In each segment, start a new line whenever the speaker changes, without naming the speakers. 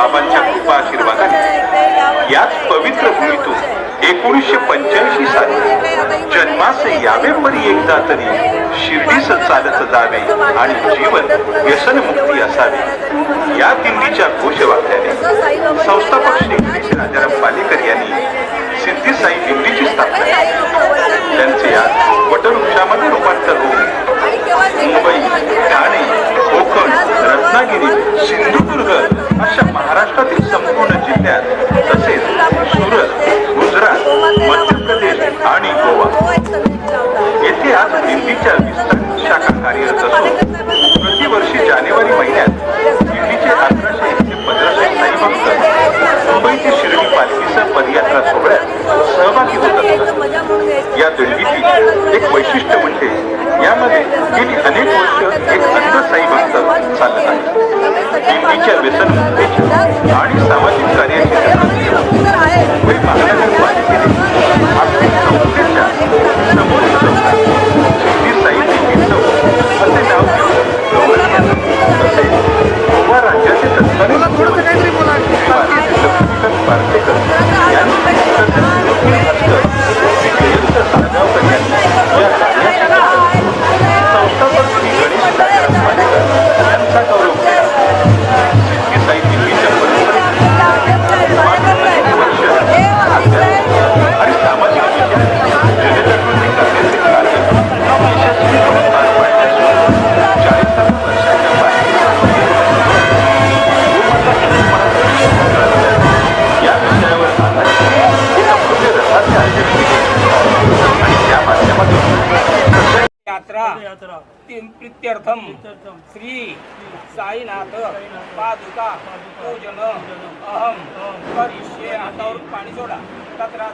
बाबांच्या कृपा आशीर्वादाने. याच पवित्र भूमीतून एकोणीसशे पंच्याऐंशी साली जन्मास यावे परी एकदा तरी शिर्डीस चालत जावे आणि जीवन व्यसनमुक्ती असावे. या दिंडीच्या घोषवाक्याने सुरत गुजरात मध्य प्रदेश आणि गोवा. येथे आज दिल्लीच्या विस्तार शाखा कार्यरत असून प्रतिवर्षी जानेवारी महिन्यात दिल्लीचे अकराशे ते पंधराशे साई मुंबई ते शिर्डी पालखीचा पदयात्रा सोहळ्यात
प्रीत्यर्थम
प्रीत्यर्थम
श्री साईनाथ पादुका पूजन अहम करिष्ये हातावर पाणी सोडा तत्रा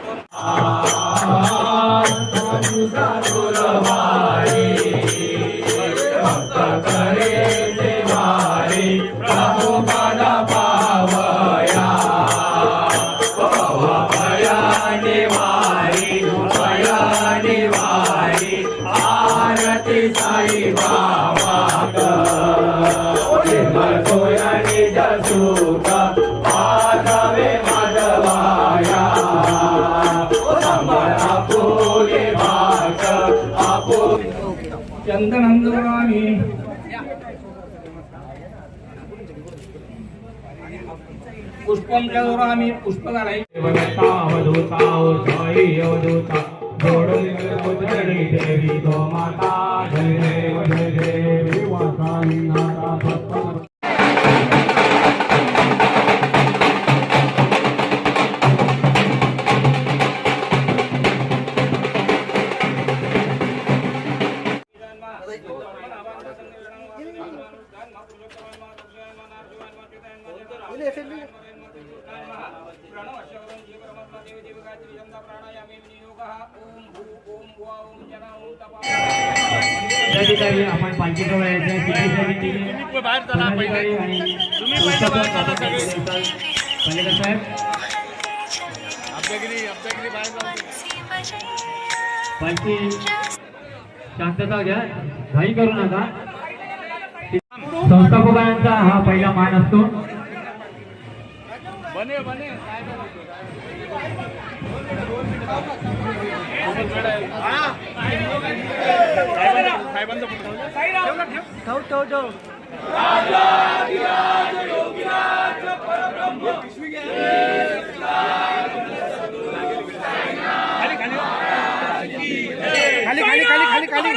पुष्पम चंदोरामी पुष्प घालाय
देवदत्ता माता त्या ठिकाणी आपण पालखी जवळ यायचं सिद्धीसाठी
बाहेर चला पहिले.
आणि
तुम्ही पहिले बाहेर चला सगळे.
पालेकर साहेब
अभ्यागिरी अभ्यागिरी बाहेर जाऊ
पालखी शांतता घ्या. घाई करू नका. संस्थापकांचा हा पहिला मान असतो.
बने बने. ठेव खाली खाली खाली खाली खाली.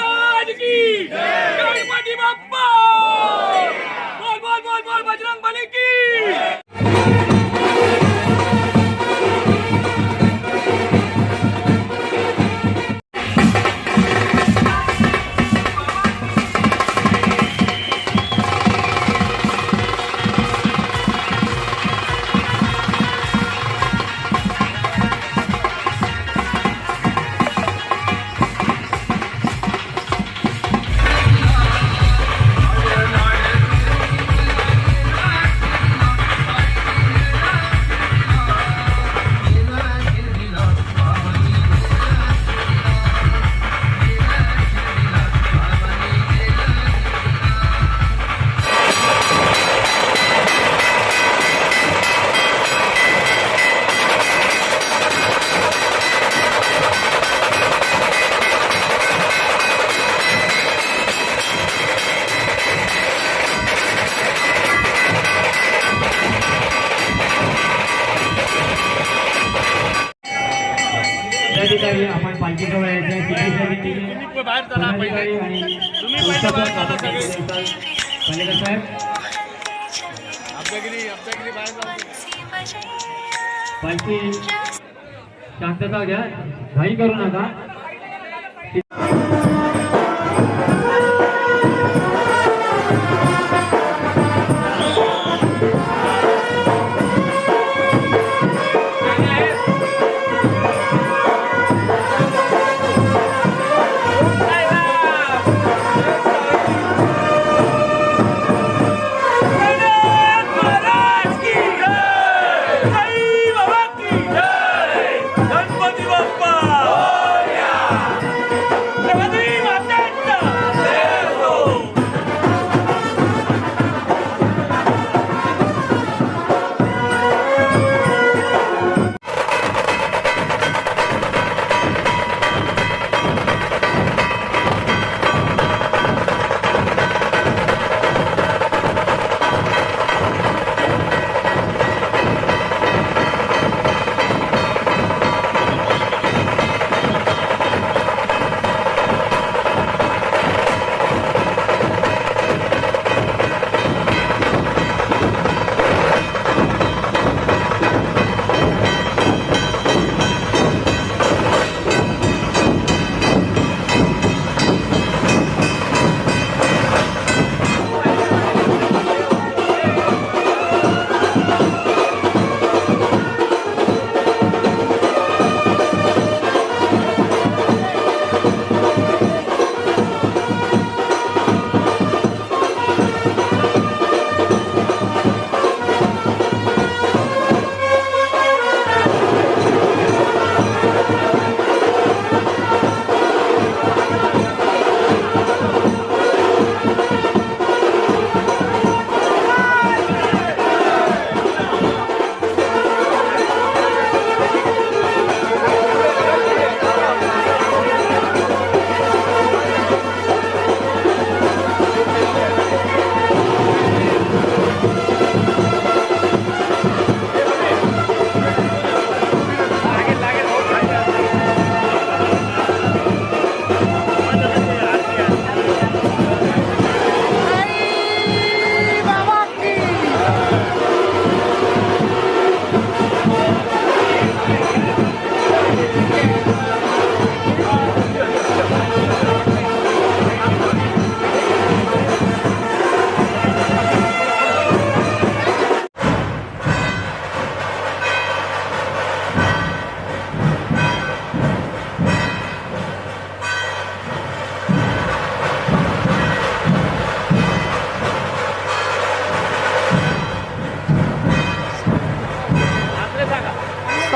बाहेर चला पहिले. तुम्ही पहिले बाहेर चला सगळे.
पालेकर साहेब
अभ्यागिरी अभ्यागिरी बाहेर
पालखी शांतता घ्या. घाई करू नका.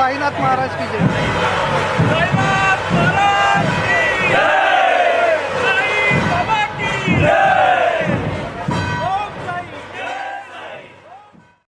साईनाथ महाराज की
जय.